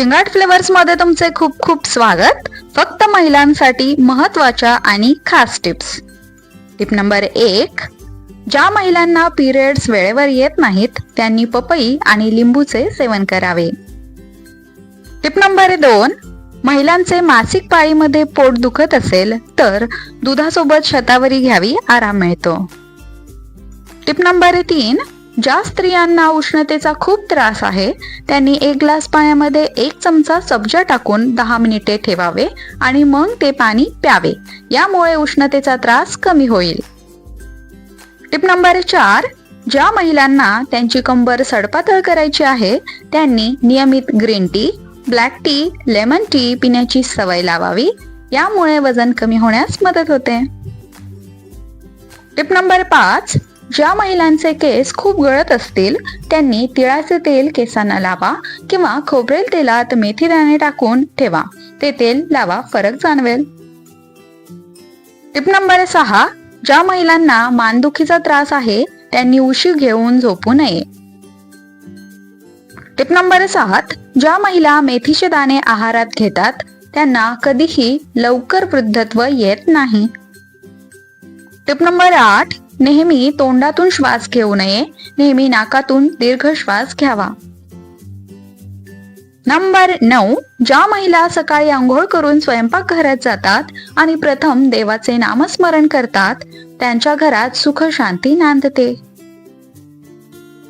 चिंगाट फ्लेवर्समध्ये तुमचे खूप खूप स्वागत. फक्त महिलांसाठी महत्त्वाच्या आणि खास टिप्स. टिप नंबर एक ज्या महिलांना पिरियड्स वेळेवर येत नाहीत त्यांनी पपई आणि लिंबूचे सेवन करावे. टिप नंबर दोन महिलांचे मासिक पाळीमध्ये पोट दुखत असेल तर दुधासोबत शतावरी घ्यावी आराम मिळतो. टिप नंबर तीन ज्या स्त्रियांना उष्णतेचा खूप त्रास आहे त्यांनी एक ग्लास पाण्यामध्ये एक चमचा सब्जा टाकून दहा मिनिटे ठेवावे आणि मग ते पाणी प्यावे. यामुळे उष्णतेचा त्रास कमी होईल. टिप नंबर चार ज्या महिलांना त्यांची कंबर सडपातळ करायची आहे त्यांनी नियमित green tea black tea lemon tea पिण्याची सवय लावावी. यामुळे वजन कमी होण्यास मदत होते. टिप नंबर पाच ज्या महिलांचे केस खूप गळत असतील त्यांनी तिळाचे तेल केसांना लावा किंवा खोबरेल तेलात मेथी दाणे टाकून ठेवा. ते तेल लावा फरक जाणवेल. टिप नंबर सहा ज्या महिलांना मानदुखीचा त्रास आहे त्यांनी उशी घेऊन झोपू नये. टिप नंबर सात ज्या महिला मेथीचे दाणे आहारात घेतात त्यांना कधीही लवकर वृद्धत्व येत नाही. टिप नंबर आठ नेहमी तोंडातून श्वास घेऊ नये. नेहमी नाकातून दीर्घ श्वास घ्यावा. नंबर नऊ. ज्या महिला सकाळी आंघोळ करून स्वयंपाकघरात जातात आणि प्रथम देवाचे नामस्मरण करतात त्यांच्या घरात सुख शांती नांदते.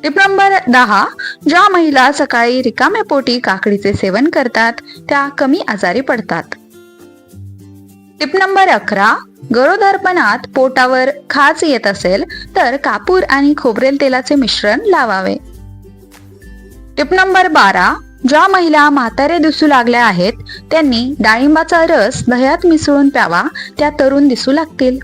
टिप नंबर दहा. ज्या महिला सकाळी रिकाम्या पोटी काकडीचे सेवन करतात त्या कमी आजारी पडतात. टिप नंबर अकरा गरोदरपणात पोटावर खाज येत असेल तर कापूर आणि खोबरेल तेलाचे मिश्रण लावावे. टिप नंबर बारा ज्या महिला म्हातारे दिसू लागल्या आहेत त्यांनी डाळिंबाचा रस दह्यात मिसळून प्यावा त्या तरुण दिसू लागतील.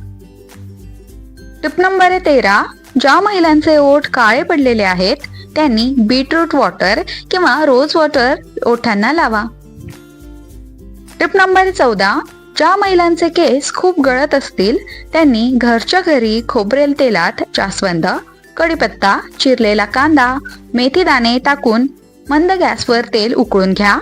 टिप नंबर तेरा ज्या महिलांचे ओठ काळे पडलेले आहेत त्यांनी बीटरूट वॉटर किंवा रोज वॉटर ओठांना लावा. टिप नंबर चौदा ज्या महिलांचे केस खूप गळत असतील त्यांनी घरच्या घरी खोबरेल तेलात जास्वंद कढीपत्ता चिरलेला कांदा मेथी दाणे टाकून मंद गॅसवर तेल उकळून घ्या.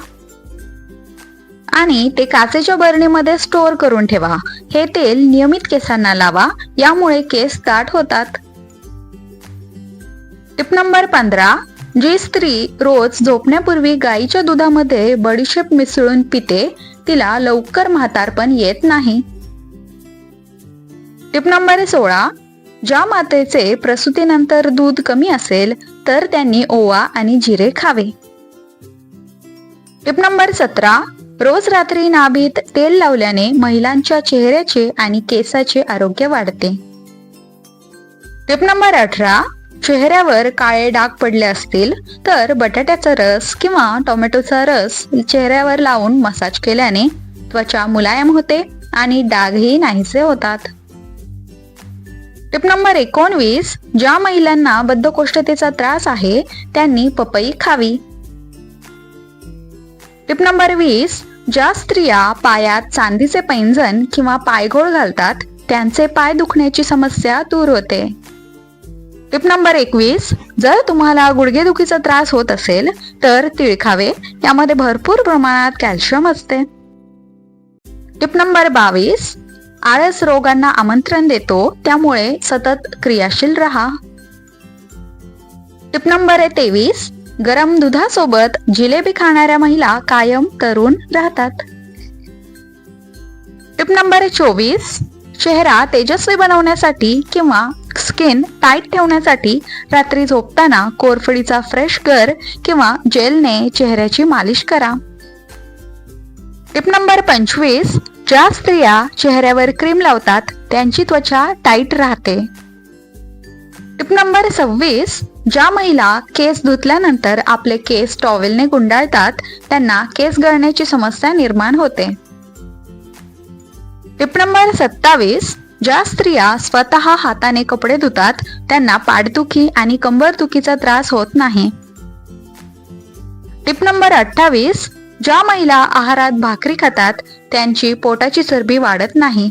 आणि ते काचेच्या बरणीमध्ये स्टोअर करून ठेवा. हे तेल नियमित केसांना लावा यामुळे केस दाट होतात. टिप नंबर पंधरा जी स्त्री रोज झोपण्यापूर्वी गाईच्या दुधामध्ये बडीशेप मिसळून पिते तिला लवकर म्हातारपण येत नाही. टिप नंबर सोळा. ज्या मातेचे प्रसूतीनंतर दूध कमी असेल तर त्यांनी ओवा आणि जिरे खावे. टिप नंबर सतरा. रोज रात्री नाभीत तेल लावल्याने महिलांच्या चेहऱ्याचे आणि केसाचे आरोग्य वाढते. टिप नंबर अठरा. चेहऱ्यावर काळे डाग पडले असतील तर बटाट्याचा रस किंवा टोमॅटोचा रस चेहऱ्यावर लावून मसाज केल्याने त्वचा मुलायम होते आणि डागही नाहीसे होतात. टिप नंबर एकोणवीस ज्या महिलांना बद्धकोष्ठतेचा त्रास आहे त्यांनी पपई खावी. टिप नंबर वीस ज्या स्त्रिया पायात चांदीचे पैंजण किंवा पायघोळ घालतात त्यांचे पाय दुखण्याची समस्या दूर होते. टिप नंबर एकवीस जर तुम्हाला गुडघेदुखीचा त्रास होत असेल तर तिळखावे यामध्ये भरपूर प्रमाणात कॅल्शियम असते. टिप नंबर बावीस आळस रोगांना आमंत्रण देतो त्यामुळे सतत क्रियाशील राहा. टिप नंबर तेवीस गरम दुधासोबत जिलेबी खाणाऱ्या महिला कायम तरुण राहतात. टिप नंबर चोवीस चेहरा तेजस्वी बनवण्यासाठी किंवा स्किन टाईट ठेवण्यासाठी रात्री झोपताना कोरफडीचा फ्रेश गर किंवा जेलने चेहऱ्याची मालिश करा. टिप नंबर पंचवीस ज्या स्त्रिया चेहऱ्यावर क्रीम लावतात त्यांची त्वचा टाईट राहते. टिप नंबर सव्वीस ज्या महिला केस धुतल्यानंतर आपले केस टॉवेलने गुंडाळतात त्यांना केस गळण्याची समस्या निर्माण होते. टिप नंबर सत्तावीस ज्या स्त्रिया स्वतः हाताने कपडे धुतात त्यांना पाठदुखी आणि कंबरदुखीचा त्रास होत नाही. टिप नंबर अठ्ठावीस ज्या महिला आहारात भाकरी खातात त्यांची पोटाची चरबी वाढत नाही.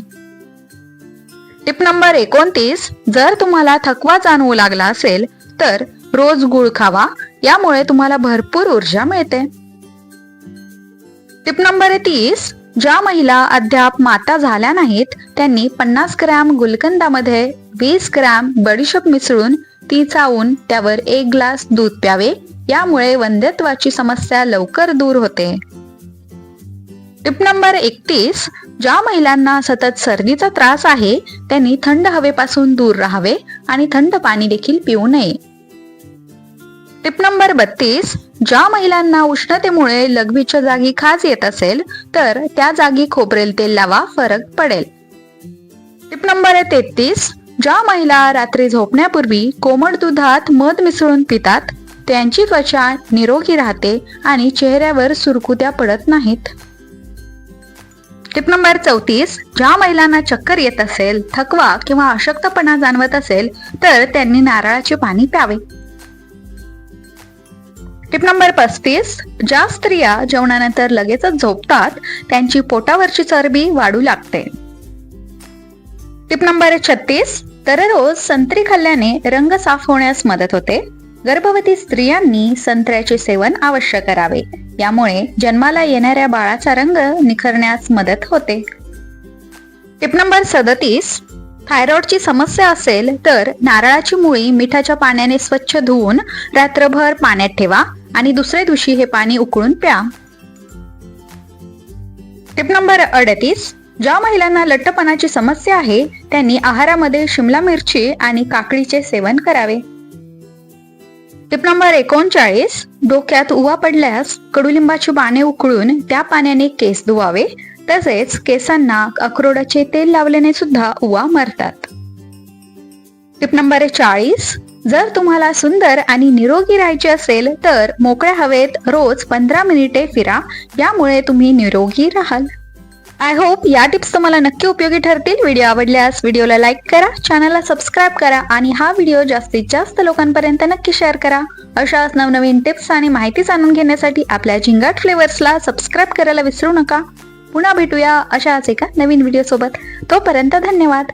टिप नंबर एकोणतीस जर तुम्हाला थकवा जाणवू लागला असेल तर रोज गुळ खावा यामुळे तुम्हाला भरपूर ऊर्जा मिळते. टिप नंबर तीस ज्या महिला अद्याप माता झाल्या नाहीत त्यांनी पन्नास ग्रॅम गुलकंदामध्ये वीस ग्रॅम बडीशोप मिसळून ती चावून त्यावर एक ग्लास दूध प्यावे. यामुळे वंध्यत्वाची समस्या लवकर दूर होते. टिप नंबर एकतीस. ज्या महिलांना सतत सर्दीचा त्रास आहे त्यांनी थंड हवेपासून दूर राहावे आणि थंड पाणी देखील पिऊ नये. टिप नंबर बत्तीस. ज्या महिलांना उष्णतेमुळे लघवीच्या जागी खाज येत असेल तर त्या जागी खोबरेल तेल लावा फरक पडेल. टिप नंबर तेहतीस ज्या महिला रात्री झोपण्यापूर्वी कोमट दुधात मध मिसळून पितात त्यांची त्वचा निरोगी राहते आणि चेहऱ्यावर सुरकुत्या पडत नाहीत. टिप नंबर चौतीस ज्या महिलांना चक्कर येत असेल थकवा किंवा अशक्तपणा जाणवत असेल तर त्यांनी नारळाचे पाणी प्यावे. टिप नंबर पस्तीस ज्या स्त्रिया जेवणानंतर लगेचच झोपतात त्यांची पोटावरची चरबी वाढू लागते. टिप नंबर छत्तीस दररोज संत्री खाल्ल्याने रंग साफ होण्यास मदत होते. गर्भवती स्त्रियांनी संत्र्याचे सेवन अवश्य करावे. यामुळे जन्माला येणाऱ्या बाळाचा रंग निखरण्यास मदत होते. टिप नंबर सदतीस थायरॉइडची समस्या असेल तर नारळाची मुळी मिठाच्या पाण्याने स्वच्छ धुवून रात्रभर पाण्यात ठेवा. आणि दुसऱ्या दिवशी हे पाणी उकळून प्या. टिप नंबर अडतीस. ज्या महिलांना लठ्ठपणाची समस्या आहे त्यांनी आहारामध्ये शिमला मिरची आणि काकडीचे सेवन करावे. टिप नंबर एकोणचाळीस. डोक्यात उवा पडल्यास कडुलिंबाची पाने उकळून त्या पाण्याने केस धुवावे तसेच केसांना अक्रोडाचे तेल लावल्याने सुद्धा उवा मरतात. टिप नंबर चाळीस. जर तुम्हाला सुंदर आणि निरोगी राहायचे असेल तर मोकळ्या हवेत रोज पंधरा मिनिटे फिरा यामुळे तुम्ही निरोगी राहाल. आय होप या टिप्स तुम्हाला नक्की उपयोगी ठरतील. व्हिडिओ आवडल्यास व्हिडिओला लाईक करा चॅनलला सबस्क्राईब करा आणि हा व्हिडिओ जास्तीत जास्त लोकांपर्यंत नक्की शेअर करा. अशाच नवनवीन टिप्स आणि माहिती जाणून घेण्यासाठी आपल्या झिंगाट फ्लेवर्सला सबस्क्राईब करायला विसरू नका. पुन्हा भेटूया अशाच एका नवीन व्हिडिओ सोबत. तोपर्यंत धन्यवाद.